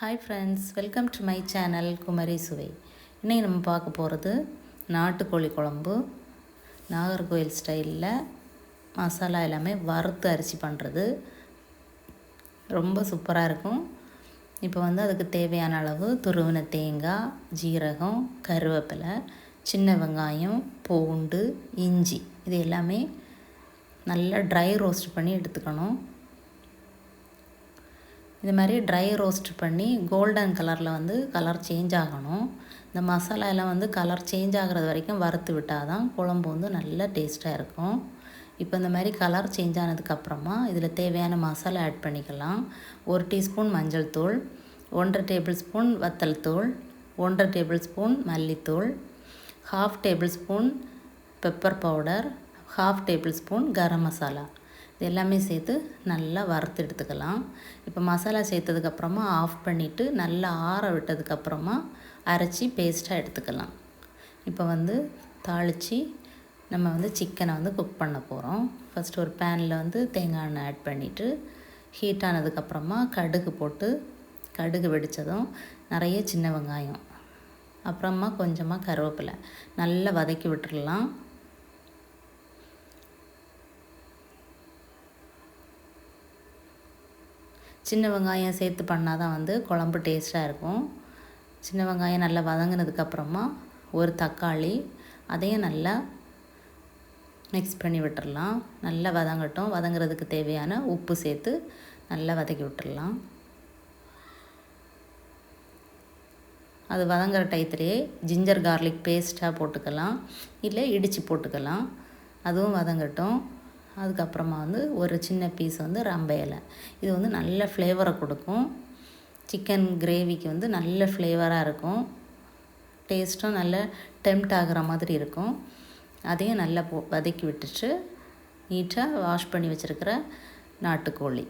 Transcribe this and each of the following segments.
Hi friends welcome to my channel Kumari Suvai இன்றைக்கி நம்ம பார்க்க போகிறது நாட்டுக்கோழி குழம்பு. நாகர்கோவில் ஸ்டைலில் மசாலா எல்லாமே வறுத்து அரிசி பண்ணுறது ரொம்ப சூப்பராக இருக்கும். இப்போ வந்து அதுக்கு தேவையான அளவு துருவின தேங்காய் ஜீரகம் கருவேப்பிலை சின்ன வெங்காயம் பூண்டு இஞ்சி இது எல்லாமே நல்லா ட்ரை ரோஸ்ட் பண்ணி எடுத்துக்கணும். இது மாதிரி ட்ரை ரோஸ்ட் பண்ணி கோல்டன் கலரில் வந்து கலர் சேஞ்ச் ஆகணும். இந்த மசாலா எல்லாம் வந்து கலர் சேஞ்ச் ஆகிறது வரைக்கும் வறுத்து விட்டால் தான் குழம்பு வந்து நல்லா டேஸ்ட்டாக இருக்கும். இப்போ இந்த மாதிரி கலர் சேஞ்ச் ஆனதுக்கப்புறமா இதில் தேவையான மசாலா ஆட் பண்ணிக்கலாம். ஒரு டீஸ்பூன் மஞ்சள் தூள் ஒன்றரை டேபிள் ஸ்பூன் வத்தல் தூள் ஒன்றரை டேபிள் ஸ்பூன் மல்லித்தூள் half tablespoon pepper powder half tablespoon garam masala. இது எல்லாமே சேர்த்து நல்லா வறுத்து எடுத்துக்கலாம். இப்போ மசாலா சேர்த்ததுக்கப்புறமா ஆஃப் பண்ணிவிட்டு நல்லா ஆற விட்டதுக்கப்புறமா அரைச்சி பேஸ்ட்டாக எடுத்துக்கலாம். இப்போ வந்து தாளித்து நம்ம வந்து சிக்கனை வந்து குக் பண்ண போகிறோம் ஃபஸ்ட்டு ஒரு பேனில் வந்து தேங்காய் எண்ணெய் ஆட் பண்ணிவிட்டு ஹீட் ஆனதுக்கப்புறமா கடுகு போட்டு கடுகு வெடித்ததும் நிறைய சின்ன வெங்காயம். அப்புறமா கொஞ்சமாக கருவேப்பிலை. நல்லா வதக்கி விட்டுடலாம் சின்ன வெங்காயம் சேர்த்து பண்ணால் தான் வந்து குழம்பு டேஸ்ட்டாக இருக்கும். சின்ன வெங்காயம் நல்லா வதங்கினதுக்கப்புறமா ஒரு தக்காளி அதையும் நல்லா மிக்ஸ் பண்ணி விட்டுடலாம் நல்லா வதங்கட்டும். வதங்குறதுக்கு தேவையான உப்பு சேர்த்து நல்லா வதக்கி விட்டுடலாம் அது வதங்குற டயத்துலேயே ஜிஞ்சர் கார்லிக் பேஸ்ட்டாக போட்டுக்கலாம். இல்லை இடித்து போட்டுக்கலாம். அதுவும் வதங்கட்டும். அதுக்கப்புறமா வந்து ஒரு சின்ன பீஸ் வந்து ரம்ப இலை. இது வந்து நல்ல ஃப்ளேவரை கொடுக்கும். சிக்கன் கிரேவிக்கு வந்து நல்ல ஃப்ளேவராக இருக்கும். டேஸ்ட்டும் நல்ல டெம்ட் ஆகிற மாதிரி இருக்கும். அதையும் நல்லா போ வதக்கி விட்டுட்டு நீட்டாக வாஷ் பண்ணி வச்சுருக்கிற நாட்டுக்கோழி.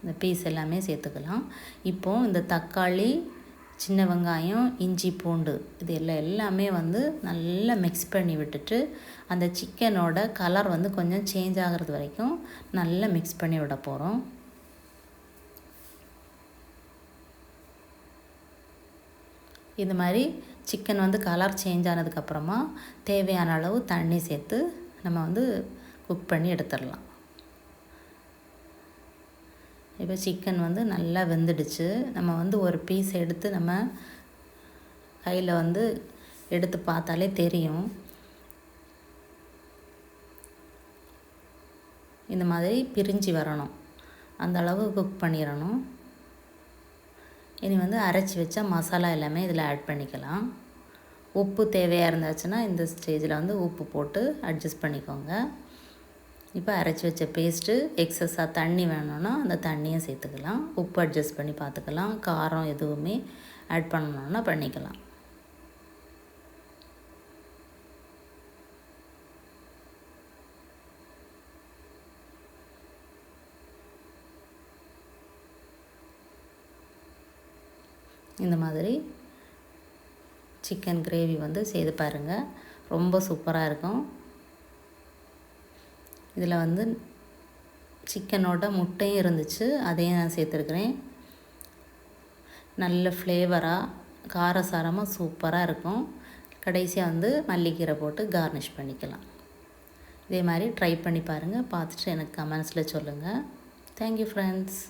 இந்த பீஸ் எல்லாமே சேர்த்துக்கலாம். இப்போது இந்த தக்காளி சின்ன வெங்காயம் இஞ்சி பூண்டு இது எல்லாம் எல்லாமே வந்து நல்லா மிக்ஸ் பண்ணி விட்டுட்டு அந்த சிக்கனோட கலர் வந்து கொஞ்சம் சேஞ்ச் ஆகிறது வரைக்கும் நல்லா மிக்ஸ் பண்ணி விட போகிறோம் இது மாதிரி சிக்கன் வந்து கலர் சேஞ்ச் ஆனதுக்கப்புறமா தேவையான அளவு தண்ணி சேர்த்து நம்ம வந்து குக் பண்ணி எடுத்துடலாம். இப்போ சிக்கன் வந்து நல்லா வெந்துடுச்சு. நம்ம வந்து ஒரு பீஸ் எடுத்து நம்ம கையில் வந்து எடுத்து பார்த்தாலே தெரியும். இந்த மாதிரி பிரிஞ்சு வரணும். அந்த அளவு குக் பண்ணிடணும். இனி வந்து அரைச்சி வச்ச மசாலா எல்லாமே இதில் ஆட் பண்ணிக்கலாம். உப்பு தேவையாக இருந்தாச்சுன்னா இந்த ஸ்டேஜில் வந்து உப்பு போட்டு அட்ஜஸ்ட் பண்ணிக்கோங்க. இப்போ அரைச்சி வச்ச பேஸ்ட்டு எக்ஸஸாக தண்ணி வேணும்னா அந்த தண்ணியை சேர்த்துக்கலாம். உப்பு அட்ஜஸ்ட் பண்ணி பார்த்துக்கலாம். காரம் எதுவுமே ஆட் பண்ணணுன்னா பண்ணிக்கலாம். இந்த மாதிரி சிக்கன் கிரேவி வந்து செய்து பாருங்கள் ரொம்ப சூப்பராக இருக்கும். இதில் வந்து சிக்கனோட முட்டையும் இருந்துச்சு அதையும் நான் சேர்த்துருக்குறேன். நல்ல ஃப்ளேவராக காரசாரமாக சூப்பராக இருக்கும். கடைசியாக வந்து மல்லிக்கீரை போட்டு கார்னிஷ் பண்ணிக்கலாம். இதே மாதிரி ட்ரை பண்ணி பாருங்கள் பார்த்துட்டு எனக்கு கமெண்ட்ஸில் சொல்லுங்கள் தேங்க்யூ ஃப்ரெண்ட்ஸ்